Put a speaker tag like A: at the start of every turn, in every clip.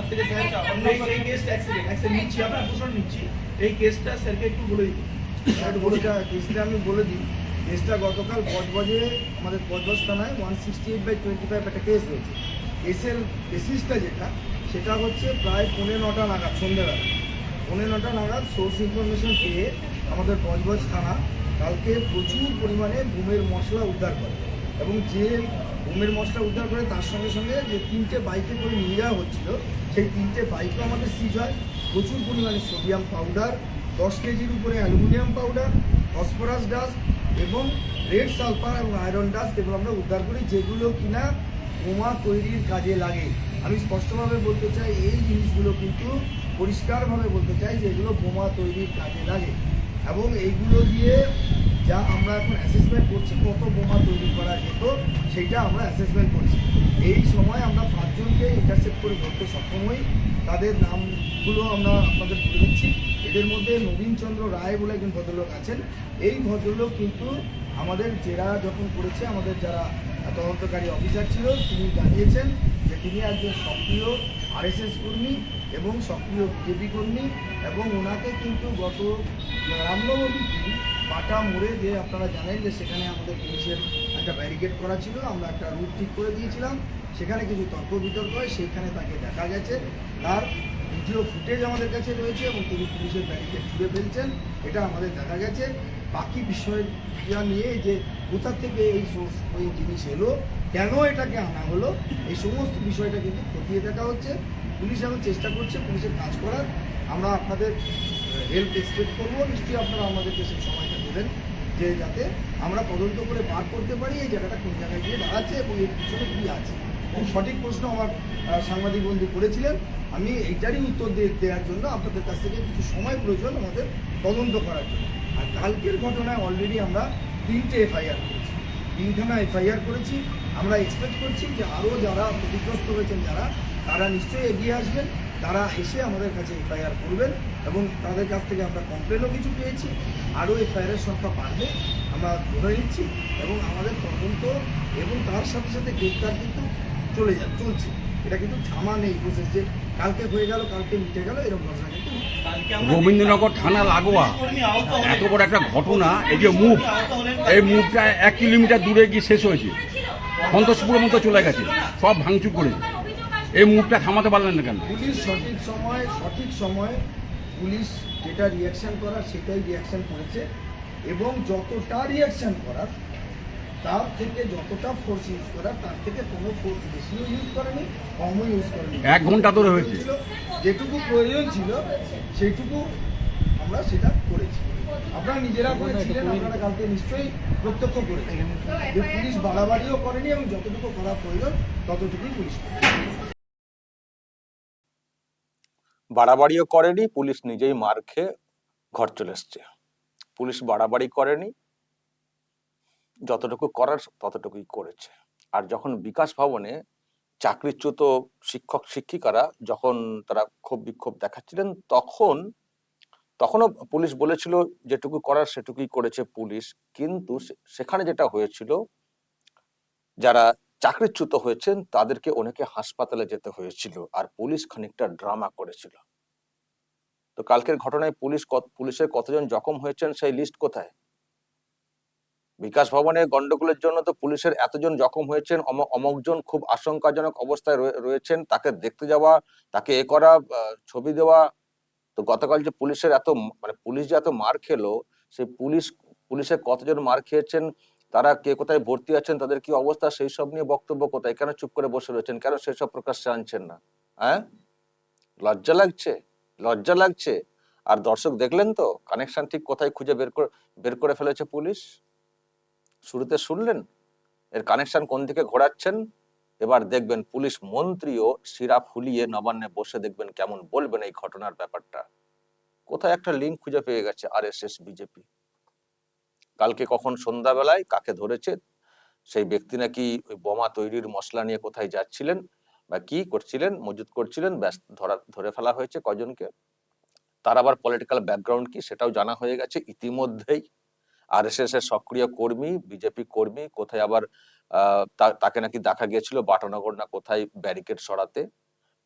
A: আপনার থেকে স্যার অন্য
B: অ্যাক্সিডেন্ট অ্যাক্সিডেন্ট নিচ্ছি, আমরা নিচ্ছি। এই কেসটা স্যারকে একটু বলে দিই।
C: আমি বলে দিই। কেসটা গতকাল বজবজে আমাদের বজবজ থানায় one sixty eight by twenty five একটা কেস হয়েছে। কেসের বেসিসটা যেটা, সেটা হচ্ছে প্রায় পৌনে নটা নাগাদ, সন্ধ্যেবেলা। পৌনে নটা নাগাদ সোর্স ইনফরমেশন পেয়ে আমাদের বজবজ থানা কালকে প্রচুর পরিমাণে বুমের মশলা উদ্ধার করে। এবং যে বুমের মশলা উদ্ধার করে তার সঙ্গে সঙ্গে যে তিনটে বাইকে করে নিয়ে যাওয়া হচ্ছিল, সেই তিনটে বাইকও আমাদের সিজ হয়। প্রচুর পরিমাণে সোডিয়াম পাউডার দশ কেজির উপরে অ্যালুমিনিয়াম পাউডার ফসফরাস ডাস্ট এবং রেড সালফার এবং আয়রন ডাস্ট এগুলো আমরা উদ্ধার করি, যেগুলো কিনা বোমা তৈরির কাজে লাগে। আমি স্পষ্টভাবে বলতে চাই, এই জিনিসগুলো কিন্তু পরিষ্কারভাবে বলতে চাই যে এগুলো বোমা তৈরির কাজে লাগে। এবং এইগুলো দিয়ে যা আমরা এখন অ্যাসেসমেন্ট করছি, কত বোমা তৈরি করা যেত, সেটা আমরা অ্যাসেসমেন্ট করছি। এই সময় আমরা পাঁচজনকে ইন্টারসেপ্ট করে ধরতে সক্ষম হই। তাদের নামগুলো আমরা আপনাদের বলে দিচ্ছি। এদের মধ্যে নবীন চন্দ্র রায় বলে একজন ভদ্রলোক আছেন। এই ভদ্রলোক কিন্তু আমাদের জেরা যখন করেছে, আমাদের যারা তদন্তকারী অফিসার ছিল, তিনি জানিয়েছেন যে তিনি একজন সক্রিয় আরএসএস কর্মী এবং সক্রিয় বিজেপি কর্মী এবং ওনাকে কিন্তু গত রামনবমী পাটা মোড়ে যে আপনারা জানেন যে সেখানে আমাদের পুলিশের একটা ব্যারিকেড করা ছিল, আমরা একটা রুট ঠিক করে দিয়েছিলাম। সেখানে কিছু তর্ক বিতর্ক হয়, সেইখানে তাকে দেখা গেছে। তার ভিডিও ফুটেজ আমাদের কাছে রয়েছে এবং তিনি পুলিশের ব্যারিকেড ছুঁড়ে ফেলছেন, এটা আমাদের দেখা গেছে। বাকি বিষয়টা নিয়ে যে কোথা থেকে এই ওই জিনিস এলো, কেন এটাকে আনা হলো, এই সমস্ত বিষয়টা কিন্তু খতিয়ে দেখা হচ্ছে। পুলিশ এখন চেষ্টা করছে পুলিশের কাজ করার। আমরা আপনাদের হেল্প এক্সপেক্ট করব। নিশ্চয়ই আপনারা আমাদেরকে সেই সময়টা দেবেন যে যাতে আমরা তদন্ত করে বার করতে পারি এই জায়গাটা কোন জায়গায় গিয়ে দাঁড়াচ্ছে এবং এর পিছনে কী আছে। খুব সঠিক প্রশ্ন আমার সাংবাদিক বন্ধু করেছিলেন। আমি এইটারই উত্তর দেওয়ার জন্য আপনাদের কাছ থেকে কিছু সময় প্রয়োজন আমাদের তদন্ত করার জন্য। আর কালকের ঘটনায় অলরেডি আমরা তিনটে এফআইআর করেছি। তিনখানা এফআইআর করেছি। আমরা এক্সপেক্ট করছি যে আরও যারা ক্ষতিগ্রস্ত হয়েছেন, যারা তারা নিশ্চয়ই এগিয়ে আসবেন তারা এসে আমাদের কাছে এফআইআর করবেন এবং তাদের কাছ থেকে আমরা কমপ্লেনও কিছু পেয়েছি। আরও এফআইআরের সংখ্যা বাড়বে আমরা ধরে নিচ্ছি এবং আমাদের তদন্ত এবং তার সাথে সাথে গ্রেপ্তার কিন্তু চলে যা চলছে। এটা কিন্তু থামা নেই প্রসেস যে কালকে হয়ে গেল কালকে মিটে গেল এরকম ঘটনা কিন্তু
D: রবীন্দ্রনগর থানা লাগোয়া। এত বড় একটা ঘটনা এই যে মুভ এই মুভটা এক কিলোমিটার দূরে গিয়ে শেষ হয়েছে। সন্তোষপুরের মতো চলে গেছে। সব ভাঙচুর করেছে। এই মুভটা থামাতে পারলেন না কেন?
C: পুলিশ সঠিক সময় সঠিক সময় পুলিশ যেটা রিয়াকশন করার সেটাই রিয়াকশন করেছে এবং যতটা রিয়াকশন করার তার থেকে যতটা ফোর্স ইউজ করার তার থেকে কোনো ফোর্স বেশিও ইউজ করেনি কমও ইউজ করেনি।
D: এক ঘণ্টা ধরে হয়েছে।
C: যেটুকু প্রয়োজন ছিল সেটুকু আমরা সেটা করেছি। আপনারা নিজেরা করেছিলেন আপনারা কালকে নিশ্চয়ই প্রত্যক্ষ করেছেন যে পুলিশ বাড়াবাড়িও করেনি এবং যতটুকু করা প্রয়োজন ততটুকুই পুলিশ
E: বাড়াবাড়িও করেনি, পুলিশ নিজেই মার খেয়ে ঘর চলে এসছে। পুলিশ বাড়াবাড়ি করেনি, যতটুকু করার ততটুকুই করেছে। আর যখন বিকাশ ভবনে চাকরিচ্যুত শিক্ষক শিক্ষিকারা যখন তারা ক্ষোভ বিক্ষোভ দেখাচ্ছিলেন, তখন, তখনও পুলিশ বলেছিল যেটুকু করার সেটুকুই করেছে পুলিশ। কিন্তু সেখানে যেটা হয়েছিল, যারা চাকরিচ্যুত হয়েছেন, তাদেরকে অনেকে হাসপাতালে যেতে হয়েছিল আর পুলিশ খানিকটা ড্রামা করেছিল। তো কালকের ঘটনায় পুলিশ পুলিশের কতজন জখম হয়েছেন সেই লিস্ট কোথায়? বিকাশ ভবনে গন্ডগোলের জন্য তো পুলিশের এতজন জখম হয়েছেন, অম- অমকজন খুব আশঙ্কাজনক অবস্থায় রয়ে- রয়েছেন, তাকে দেখতে যাওয়া, তাকে এ করা ছবি দেওয়া। তো গতকাল যে পুলিশের এত মানে পুলিশ যে এত মার খেলো, সেই পুলিশ পুলিশের কতজন মার খেয়েছেন তারা কে কোথায় ভর্তি আছেন, তাদের কি অবস্থা, সেই সব নিয়ে বক্তব্য কোথায়, কেন চুপ করে বসে রয়েছেন, কেন সেসব প্রকাশ্যে আনছেন না? হ্যাঁ? লজ্জা লাগছে লজ্জা লাগছে। আর দর্শক দেখলেন তো, কানেকশন ঠিক কোথায় খুঁজে বের করে বের করে ফেলেছে পুলিশ? শুরুতে শুনলেন, এর কানেকশন কোন দিকে ঘোরাচ্ছেন? এবার দেখবেন পুলিশ মন্ত্রীও শিরা ফুলিয়ে নবান্নে বসে দেখবেন কেমন বলবেন এই ঘটনার ব্যাপারটা। কোথায় একটা লিঙ্ক খুঁজে পেয়ে গেছে আর এস এস বিজেপি কালকে কখন সন্ধ্যাবেলায় কাকে ধরেছে, সেই ব্যক্তি নাকি ওই বোমা তৈরির মশলা নিয়ে কোথায় যাচ্ছিলেন বা কি করছিলেন, মজুত করছিলেন, ব্যাস ধরা, ধরে ফেলা হয়েছে কজনকে। তার আবার পলিটিক্যাল ব্যাকগ্রাউন্ড কি সেটাও জানা হয়ে গেছে। ইতিমধ্যেই আর এস এস এর সক্রিয় কর্মী, বিজেপি কর্মী কোথায় আবার তাকে নাকি দেখা গিয়েছিল বাটানগর না কোথায় ব্যারিকেড সরাতে।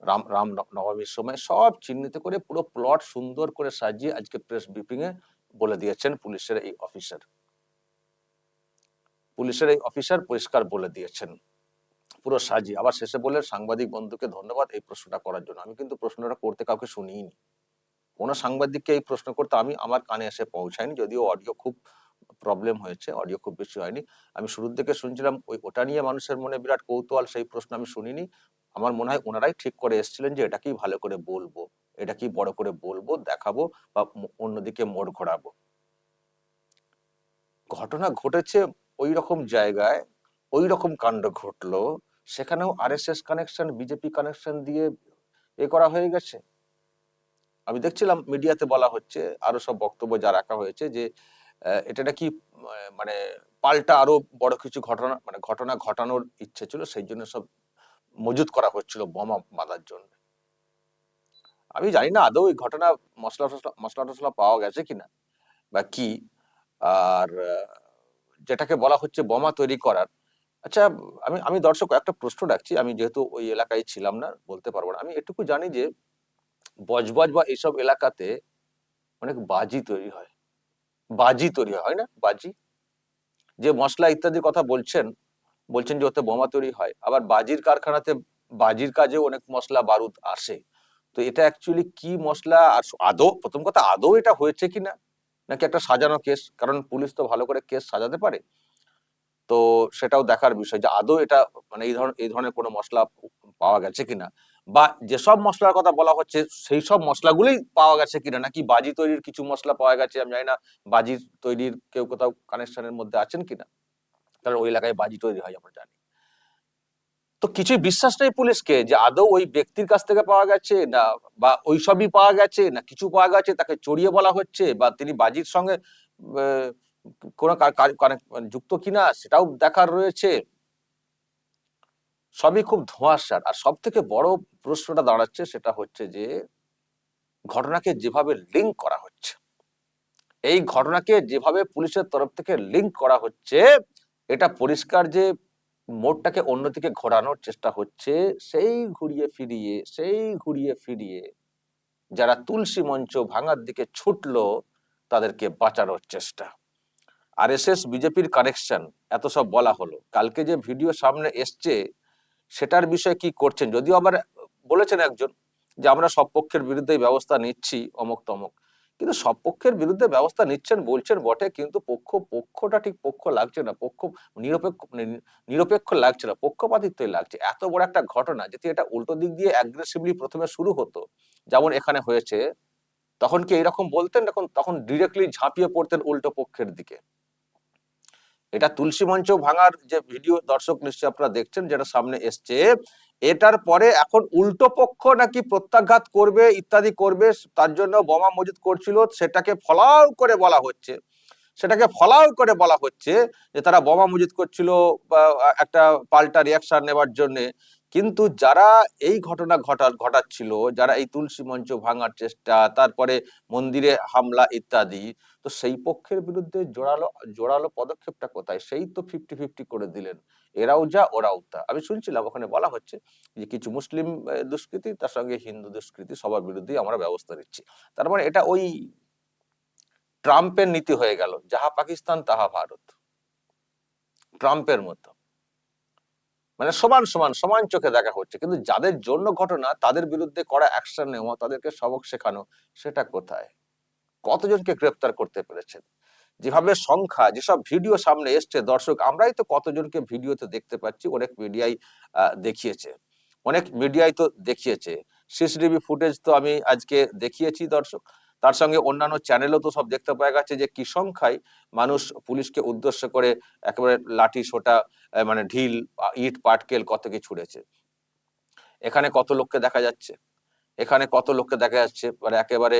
E: রাম রাম নবমীর সময় সব চিহ্নিত করে পুরো প্লট সুন্দর করে সাজিয়ে আজকে প্রেস ব্রিফিং এ বলে দিয়েছেন পুলিশের এই অফিসার পুলিশের এই অফিসার পরিষ্কার বলে দিয়েছেন। পুরো সাজি। আবার শেষে বলে সাংবাদিক বন্ধুকে ধন্যবাদ এই প্রশ্নটা করার জন্য। আমি কিন্তু প্রশ্নটা করতে কাউকে শুনিনি কোনো সাংবাদিককে এই প্রশ্ন করতে আমি আমার কানে এসে পৌঁছায়নি। যদিও অডিও খুব প্রবলেম হয়েছে অডিও খুব বেশি হয়নি। আমি শুরুর দিকে শুনছিলাম, ওই ওটা নিয়ে মানুষের মনে বিরাট কৌতূহল, সেই প্রশ্ন আমি শুনিনি। আমার মনে হয় ওনারাই ঠিক করে এসেছিলেন যে এটা কি ভালো করে বলব, এটা কি বড় করে বলব, দেখাবো বা অন্যদিকে মোড় ঘোরাবো। ঘটনা ঘটেছে ওই রকম জায়গায় ওই রকম কাণ্ড ঘটলো, সেখানেও আরএসএস কানেকশন বিজেপি কানেকশন দিয়ে এ করা হয়ে গেছে। আমি দেখছিলাম মিডিয়াতে বলা হচ্ছে, আরও সব বক্তব্য যা রাখা হয়েছে যে এটা নাকি মানে পাল্টা আরও বড় কিছু ঘটনা মানে ঘটনা ঘটানোর ইচ্ছে ছিল, সেই জন্য সব মজুত করা হচ্ছিল বোমা বাঁধার জন্য। আমি জানি না আদৌ এই ঘটনা মশলা টসলা মশলা টসলা পাওয়া গেছে কিনা বা কি, আর যেটাকে বলা হচ্ছে বোমা তৈরি করার। আচ্ছা আমি আমি দর্শক, একটা প্রশ্ন রাখছি। আমি যেহেতু ওই এলাকায় ছিলাম না, বলতে পারব না। আমি এটুকু জানি যে, বজবজ বা এইসব এলাকাতে অনেক বাজি তৈরি হয়। বাজি তৈরি হয় না? বাজি? যে মশলা ইত্যাদির কথা বলছেন বলছেন যে ওতে বোমা তৈরি হয়। আবার বাজির কারখানাতে, বাজির কাজেও অনেক মশলা, বারুদ আসে। তো এটা অ্যাকচুয়ালি কি মশলা? আর আদৌ, প্রথম কথা, আদৌ এটা হয়েছে কিনা? নাকি একটা সাজানো কেস? কারণ পুলিশ তো ভালো করে কেস সাজাতে পারে। তো সেটাও দেখার বিষয় যে আদৌ এটা মানে এই ধরনের এই ধরনের কোনো মশলা পাওয়া গেছে কিনা? বা যেসব মশলার কথা বলা হচ্ছে, সেই সব মশলাগুলোই পাওয়া গেছে কিনা? নাকি বাজি তৈরির কিছু মশলা পাওয়া গেছে? আমি জানি না, বাজি তৈরির কেউ কোথাও কানেকশনের মধ্যে আছেন কিনা? কারণ ওই এলাকায় বাজি তৈরি হয়, আমরা জানি। তো কিছুই বিশ্বাস নেই পুলিশকে যে আদৌ ওই ব্যক্তির কাছ থেকে পাওয়া গেছে না, বা ওই সবই পাওয়া গেছে না কিছু পাওয়া গেছে, তাকে চড়িয়ে বলা হচ্ছে, বা তিনি বাজির সঙ্গে কোনো যুক্ত কিনা সেটাও দেখার রয়েছে। সবই খুব ধোঁয়াশার। আর সব থেকে বড় প্রশ্নটা দাঁড়াচ্ছে সেটা হচ্ছে যে, ঘটনাকে যেভাবে লিঙ্ক করা হচ্ছে, এই ঘটনাকে যেভাবে পুলিশের তরফ থেকে লিঙ্ক করা হচ্ছে, এটা পরিষ্কার যে মোড়টাকে অন্যদিকে ঘোরানোর চেষ্টা হচ্ছে, সেই ঘুরিয়ে ফিরিয়ে, সেই ঘুরিয়ে ফিরিয়ে যারা তুলসী মঞ্চ ভাঙার দিকে ছুটলো, তাদেরকে বাঁচানোর চেষ্টা। আর এস এস বিজেপির কানেকশন এত সব বলা হলো। কালকে যে ভিডিও সামনে এসছে, সেটার বিষয়ে কি করছেন? যদিও আবার বলেছেন একজন যে, আমরা সব পক্ষের বিরুদ্ধে ব্যবস্থা নিচ্ছি, অমুক তমক। কিন্তু সব পক্ষের বিরুদ্ধে ব্যবস্থা নিচ্ছেন, বলছেন, বটে, কিন্তু পক্ষ, পক্ষটা ঠিক পক্ষ লাগছে না, পক্ষ নিরপেক্ষ নিরপেক্ষ লাগছে না, পক্ষপাতিত্বই লাগছে। এত বড় একটা ঘটনা, যদি এটা উল্টো দিক দিয়ে অ্যাগ্রেসিভলি প্রথমে শুরু হতো, যেমন এখানে হয়েছে, তখন কি এরকম বলতেন? তখন তখন ডিরেক্টলি ঝাঁপিয়ে পড়তেন উল্টো পক্ষের দিকে। এটা তুলসী মঞ্চ ভাঙার যে ভিডিও, দর্শক নিশ্চয়ই আপনারা দেখছেন, যেটা সামনে এসছে। এটার পরে এখন উল্টো পক্ষ নাকি প্রত্যাঘাত করবে, ইত্যাদি করবে, তার জন্য বোমা মজুদ করছিল, সেটাকে ফলাও করে বলা হচ্ছে। সেটাকে ফলাও করে বলা হচ্ছে যে তারা বোমা মজুদ করছিল একটা পাল্টা রিয়াকশন নেবার জন্য। কিন্তু যারা এই ঘটনা ঘটা, ঘটাচ্ছিল, যারা এই তুলসী মঞ্চ ভাঙার চেষ্টা, তারপরে মন্দিরে হামলা ইত্যাদি, তো সেই পক্ষের বিরুদ্ধে জোরালো জোরালো পদক্ষেপটা কোথায়? সেই তো ফিফটি ফিফটি করে দিলেন। এরাও যা, ওরাও তা। আমি শুনছিলাম, ওখানে বলা হচ্ছে যে কিছু মুসলিম দুষ্কৃতি, তার সঙ্গে হিন্দু দুষ্কৃতি সবার বিরুদ্ধেই আমরা ব্যবস্থা নিচ্ছি। তার মানে এটা ওই ট্রাম্পের নীতি হয়ে গেল। যাহা পাকিস্তান, তাহা ভারত। ট্রাম্পের মতো। মানে সমান সমান সমান চোখে দেখা হচ্ছে। কিন্তু যাদের জন্য ঘটনা, তাদের বিরুদ্ধে করা অ্যাকশন নেওয়া, তাদেরকে সবক শেখানো, সেটা কোথায়? কতজনকে গ্রেপ্তার করতে পেরেছেন? যেভাবে সংখ্যা, যেসব ভিডিও সামনে এসছে, দর্শক, আমরাই তো কতজনকে ভিডিওতে দেখতে পাচ্ছি, অনেক মিডিয়াই দেখিয়েছে। অনেক মিডিয়াই তো দেখিয়েছে। সিসিটিভি ফুটেজ তো আমি আজকে দেখিয়েছি, দর্শক। তার সঙ্গে অন্যান্য চ্যানেলও তো সব দেখতে পাওয়া গেছে যে কি সংখ্যায় মানুষ পুলিশকে উদ্দেশ্য করে একেবারে লাঠি, সোটা মানে ঢিল ইট, পাটকেল কত কি ছুড়েছে। এখানে কত লোককে দেখা যাচ্ছে? এখানে কত লোককে দেখা যাচ্ছে? মানে একেবারে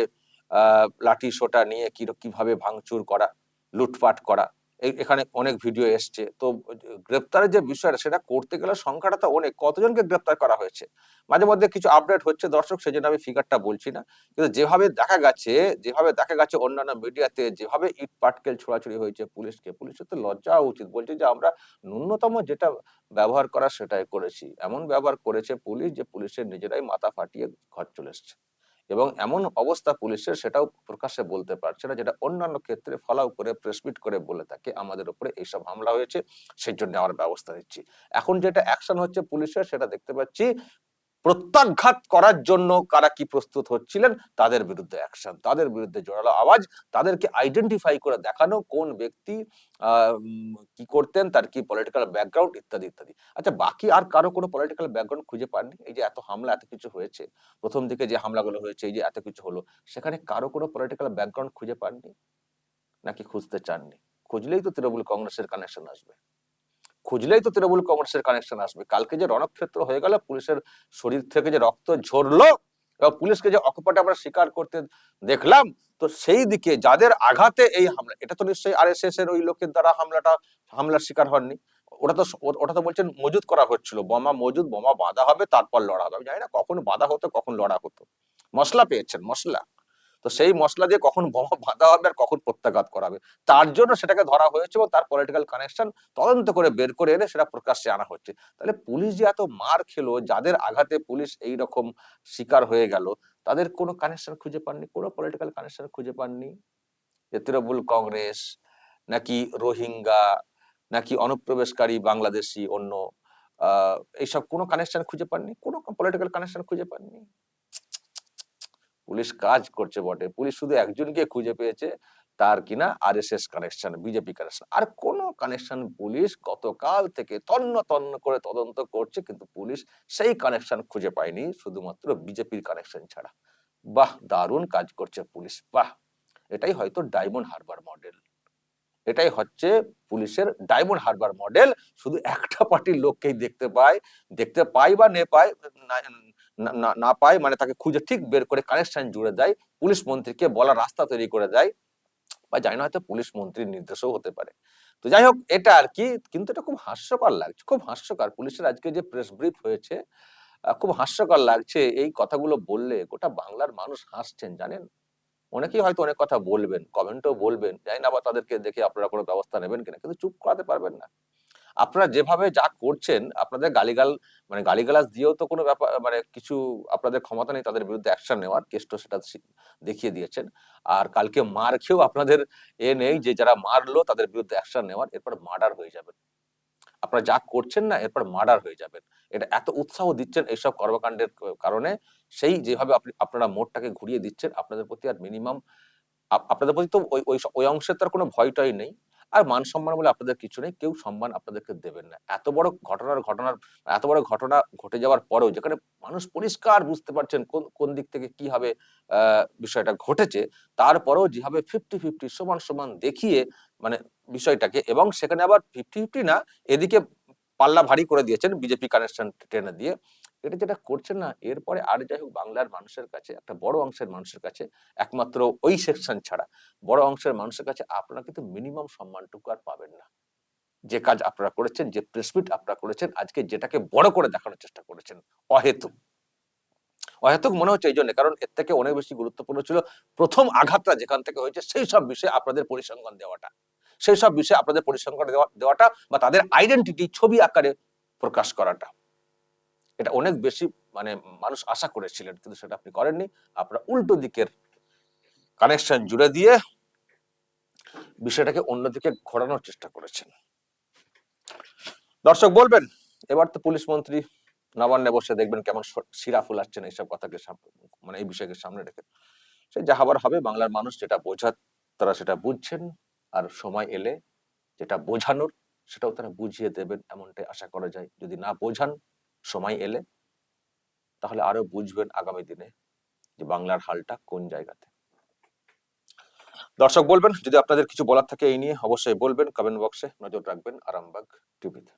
E: লাঠি, সোটা নিয়ে কি, কীভাবে ভাঙচুর করা, লুটপাট করা। এখানে অনেক ভিডিও এসছে। তো, গ্রেপ্তারের যে বিষয়টা, সেটা করতে গেলে সংখ্যাটা তো অনেক। কতজনকে গ্রেপ্তার করা হয়েছে? মাঝে মধ্যে কিছু আপডেট হচ্ছে দর্শক সেই জন্য আমি ফিগারটা বলছি না। কিন্তু যেভাবে দেখা গেছে, যেভাবে দেখা গেছে অন্যান্য মিডিয়াতে যেভাবে ইট পাটকেল ছোড়াছুড়ি হয়েছে পুলিশকে, পুলিশের তো লজ্জা উচিত। বলছে যে, আমরা ন্যূনতম যেটা ব্যবহার করা সেটাই করেছি। এমন ব্যবহার করেছে পুলিশ যে, পুলিশের নিজেরাই মাথা ফাটিয়ে ঘর চলে এসছে। এবং এমন অবস্থা পুলিশের সেটাও প্রকাশ্যে বলতে পারছে না, যেটা অন্যান্য ক্ষেত্রে ফলাও করে প্রেসমিট করে বলে থাকে, আমাদের উপরে এইসব হামলা হয়েছে, সেই জন্য আমরা ব্যবস্থা নিচ্ছি। এখন যেটা অ্যাকশন হচ্ছে পুলিশের, সেটা দেখতে পাচ্ছি প্রত্যাঘাত করার জন্য কারা কি প্রস্তুত হচ্ছিলেন, তাদের বিরুদ্ধে অ্যাকশন তাদের বিরুদ্ধে জোরালো আওয়াজ, তাদেরকে আইডেন্টিফাই করে দেখানো কোন ব্যক্তি কি করতেন, তার কি পলিটিক্যাল ব্যাকগ্রাউন্ড ইত্যাদি ইত্যাদি। আচ্ছা বাকি আর কারও কোনো পলিটিক্যাল ব্যাকগ্রাউন্ড খুঁজে পাননি? এই যে এত হামলা, এত কিছু হয়েছে, প্রথম দিকে যে হামলাগুলো হয়েছে, এই যে এত কিছু হলো, সেখানে কারও কোনো পলিটিক্যাল ব্যাকগ্রাউন্ড খুঁজে পাননি? নাকি খুঁজতে চাননি? খুঁজলেই তো তৃণমূল কংগ্রেসের কানেকশন আসবে। খুঁজলেই তো তৃণমূল কংগ্রেসের কানেকশন আসবে। কালকে যে রণক্ষেত্র হয়ে গেল, পুলিশের শরীর থেকে যে রক্ত ঝরলো, এবং পুলিশকে যে অকপটে আমরা স্বীকার করতে দেখলাম, তো সেই দিকে যাদের আঘাতে এই হামলা, এটা তো নিশ্চয়ই আর এর ওই লোকের দ্বারা হামলাটা, হামলার শিকার হননি। ওটা তো ওটা তো বলছেন মজুদ করা হচ্ছিল। বোমা মজুদ বোমা বাঁধা হবে, তারপর লড়া হবে। জানি না কখন বাঁধা হতো, কখন লড়া হতো। মশলা পেয়েছেন, মশলা। তো সেই মশলা দিয়ে কখন বোমা বাঁধা হবে আর কখন প্রত্যাঘাত করাবে। তার জন্য সেটাকে ধরা হয়েছে এবং তার পলিটিক্যাল কানেকশন তদন্ত করে বের করে এনে সেটা প্রকাশ্যে আনা হচ্ছে। তাহলে পুলিশ যে এত মার খেলো, যাদের আঘাতে পুলিশ এই রকম শিকার হয়ে গেল, তাদের কোনো কানেকশন খুঁজে পাননি? কোনো পলিটিক্যাল কানেকশন খুঁজে পাননি? যে তৃণমূল কংগ্রেস নাকি রোহিঙ্গা নাকি অনুপ্রবেশকারী বাংলাদেশি অন্য এইসব কোনো কানেকশন খুঁজে পাননি? কোনো পলিটিক্যাল কানেকশন খুঁজে পাননি? পুলিশ কাজ করছে বটে। পুলিশ শুধু একজনকে খুঁজে পেয়েছে, তার কিনা R S S connection BJP connection আর কোনো কানেকশন পুলিশ গতকাল থেকে তন্ন তন্ন করে তদন্ত করছে, কিন্তু পুলিশ সেই কানেকশন খুঁজে পায়নি, শুধুমাত্র বিজেপির কানেকশন ছাড়া। বাহ, দারুণ কাজ করছে পুলিশ, বাহ। এটাই হয়তো ডায়মন্ড হারবার মডেল এটাই হচ্ছে পুলিশের ডায়মন্ড হারবার মডেল শুধু একটা পার্টির লোককেই দেখতে পায়, দেখতে পাই বা নে পায় না- পায় মানে তাকে খুঁজে ঠিক বের করে কানেকশন জুড়ে দেয়, পুলিশ মন্ত্রীকে বলা রাস্তা তৈরি করে দেয়, বা জানি না, হয়তো পুলিশ মন্ত্রীর নির্দেশও হতে পারে। তো যাই হোক, এটা আর কি, কিন্তু এটা খুব হাস্যকর লাগছে, খুব হাস্যকর। পুলিশের আজকে যে প্রেস ব্রিফ হয়েছে খুব হাস্যকর লাগছে, এই কথাগুলো বললে গোটা বাংলার মানুষ হাসছেন, জানেন? অনেকেই হয়তো অনেক কথা বলবেন কমেন্টও বলবেন, জানি না বা তাদেরকে দেখে আপনারা কোনো ব্যবস্থা নেবেন কিনা, কিন্তু চুপ করাতে পারবেন না। আপনারা যেভাবে যা করছেন, আপনাদের গালিগাল মানে গালিগালাজ দিয়েও তো কোনো ব্যাপার মানে কিছু আপনাদের ক্ষমতা নেই, তাদের বিরুদ্ধে অ্যাকশন নেওয়ার কেসটা সেটা দেখিয়ে দিয়েছেন। আর কালকে মার খেয়েও আপনাদের এ নেই যে যারা মারলো, তাদের বিরুদ্ধে অ্যাকশন নেওয়ার, এরপর মার্ডার হয়ে যাবেন। আপনারা যা করছেন না, এরপর মার্ডার হয়ে যাবেন। এটা এত উৎসাহ দিচ্ছেন এইসব কর্মকাণ্ডের কারণে, সেই যেভাবে আপনি, আপনারা মোড়টাকে ঘুরিয়ে দিচ্ছেন, আপনাদের প্রতি আর মিনিমাম আপনাদের প্রতি তো ওই ওই ওই অংশের তার কোনো ভয়টাই নেই। আর মান সম্মান বলে আপনাদের কিছু নেই, কেউ সম্মান আপনাদেরকে দেবেন না। এত বড় ঘটনার ঘটনার, এত বড় ঘটনা ঘটে যাওয়ার পরেও যেখানে মানুষ পরিষ্কার বুঝতে পারছেন কোন কোন দিক থেকে কীভাবে বিষয়টা ঘটেছে, তারপরেও যেভাবে ফিফটি ফিফটি সমান সমান দেখিয়ে মানে বিষয়টাকে এবং সেখানে আবার ফিফটি ফিফটি না, এদিকে পাল্লা ভারী করে দিয়েছেন বিজেপি কানেকশন টেনে দিয়ে। এটা যেটা করছেন না, এরপরে আর যাই হোক বাংলার মানুষের কাছে, একটা বড় অংশের মানুষের কাছে, একমাত্র ওই সেকশন ছাড়া, বড় অংশের মানুষের কাছে আপনারা কিন্তু মিনিমাম সম্মানটুকু আর পাবেন না। যে কাজ আপনারা করেছেন, যে প্রেসমিট আপনারা করেছেন, আজকে যেটাকে বড় করে দেখানোর চেষ্টা করেছেন, অহেতুক। অহেতুক মনে হচ্ছে এই জন্য, কারণ এর থেকে অনেক বেশি গুরুত্বপূর্ণ ছিল প্রথম আঘাতটা যেখান থেকে হয়েছে, সেই সব বিষয়ে আপনাদের পরিসংখ্যান দেওয়াটা। সেই সব বিষয়ে আপনাদের পরিসংখ্যান দেওয়া, দেওয়াটা বা তাদের আইডেন্টিটি ছবি আকারে প্রকাশ করাটা। এটা অনেক বেশি মানে মানুষ আশা করেছিলেন, কিন্তু সেটা আপনি করেননি। আপনারা উল্টো দিকের কানেকশন জুড়ে দিয়ে বিষয়টাকে অন্যদিকে ঘোরানোর চেষ্টা করেছেন। দর্শক বলবেন, এবার তো পুলিশ মন্ত্রী নবান্নে বসে দেখবেন কেমন শিরা ফুলাচ্ছেন এইসব কথাকে মানে এই বিষয়কে সামনে রেখে। সে যা হবার হবে, বাংলার মানুষ যেটা বোঝার, তারা সেটা বুঝছেন, আর সময় এলে যেটা বোঝানোর, সেটাও তারা বুঝিয়ে দেবেন, এমনটাই আশা করা যায়। যদি না বোঝান সময় এলে তাহলে আরও বুঝবেন আগামী দিনে যে বাংলার হালটা কোন জায়গাতে। দর্শক বলবেন, যদি আপনাদের কিছু বলার থাকে এই নিয়ে অবশ্যই বলবেন কমেন্ট বক্সে নজর রাখবেন আরামবাগ টিভিতে